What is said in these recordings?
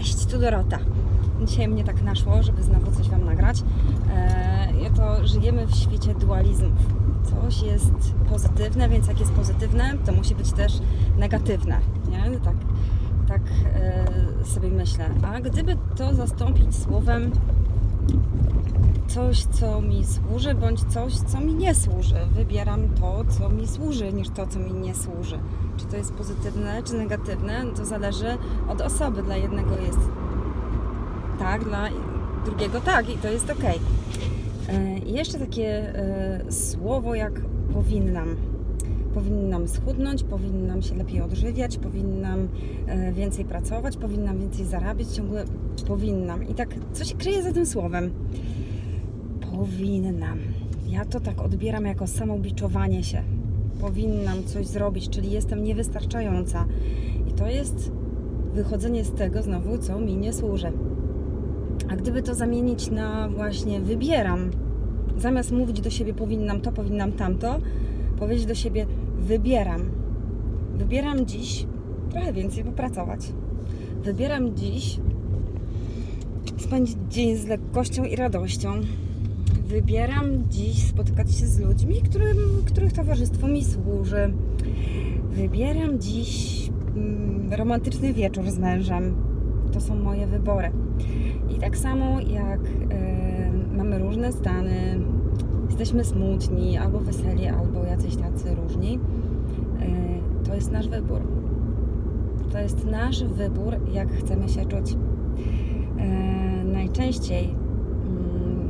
Cześć, tu Dorota. Dzisiaj mnie tak naszło, żeby znowu coś Wam nagrać. Eee, to żyjemy w świecie dualizmów. Coś jest pozytywne, więc jak jest pozytywne, to musi być też negatywne. Nie? Tak, tak e, sobie myślę. A gdyby to zastąpić słowem coś, co mi służy, bądź coś, co mi nie służy. Wybieram to, co mi służy, niż to, co mi nie służy. Czy to jest pozytywne, czy negatywne, to zależy od osoby. Dla jednego jest tak, dla drugiego tak i to jest ok. I jeszcze takie e, słowo jak powinnam. Powinnam schudnąć, powinnam się lepiej odżywiać, powinnam e, więcej pracować, powinnam więcej zarabiać, ciągle powinnam. I tak, co się kryje za tym słowem? Powinnam. Ja to tak odbieram jako samobiczowanie się. Powinnam coś zrobić, czyli jestem niewystarczająca. I to jest wychodzenie z tego znowu, co mi nie służy. A gdyby to zamienić na właśnie wybieram, zamiast mówić do siebie powinnam to, powinnam tamto, powiedzieć do siebie wybieram. Wybieram dziś trochę więcej popracować. Wybieram dziś spędzić dzień z lekkością i radością. Wybieram dziś spotykać się z ludźmi, którym, których towarzystwo mi służy. Wybieram dziś mm, romantyczny wieczór z mężem. To są moje wybory. I tak samo jak e, mamy różne stany, jesteśmy smutni, albo weseli, albo jacyś tacy różni, e, to jest nasz wybór. To jest nasz wybór, jak chcemy się czuć. E, najczęściej, mm,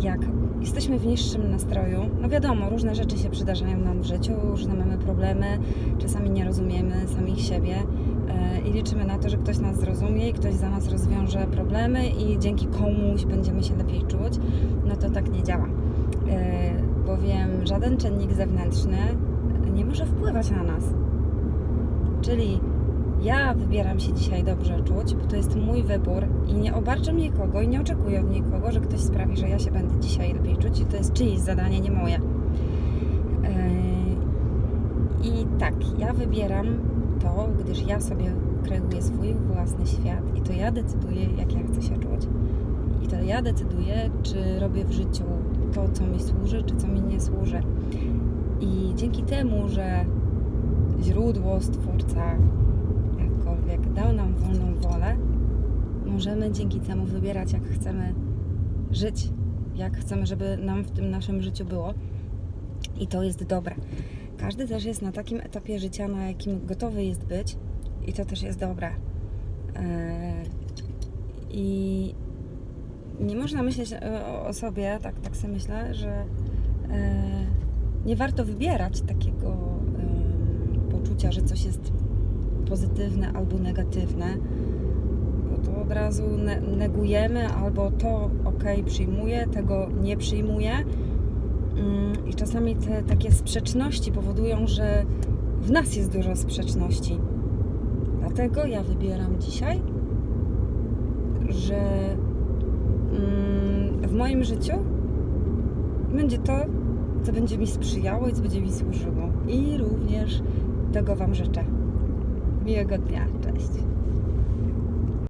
jak jesteśmy w niższym nastroju, no wiadomo, różne rzeczy się przydarzają nam w życiu, różne mamy problemy, czasami nie rozumiemy samych siebie i liczymy na to, że ktoś nas zrozumie i ktoś za nas rozwiąże problemy i dzięki komuś będziemy się lepiej czuć, no to tak nie działa. E, Bowiem żaden czynnik zewnętrzny nie może wpływać na nas. Czyli ja wybieram się dzisiaj dobrze czuć, bo to jest mój wybór i nie obarczam nikogo i nie oczekuję od nikogo, że ktoś sprawi, że ja się będę dzisiaj lepiej czuć i to jest czyjeś zadanie, nie moje. Yy, I tak, ja wybieram to, gdyż ja sobie kreuję swój własny świat i to ja decyduję, jak ja chcę się czuć. I to ja decyduję, czy robię w życiu to, co mi służy, czy co mi nie służy. I dzięki temu, że źródło, stwórca, jakkolwiek dał nam wolną wolę, możemy dzięki temu wybierać, jak chcemy żyć, jak chcemy, żeby nam w tym naszym życiu było. I to jest dobre. Każdy też jest na takim etapie życia, na jakim gotowy jest być, i to też jest dobre. Eee, I nie można myśleć o, sobie, tak, tak sobie myślę, że e, nie warto wybierać takiego poczucia, że coś jest pozytywne albo negatywne, bo to od razu ne negujemy albo to ok, przyjmuję, tego nie przyjmuję. Mm, I czasami te takie sprzeczności powodują, że w nas jest dużo sprzeczności. Dlatego ja wybieram dzisiaj, że mm, w moim życiu będzie to, co będzie mi sprzyjało i co będzie mi służyło. I również tego Wam życzę. Miłego dnia. Cześć.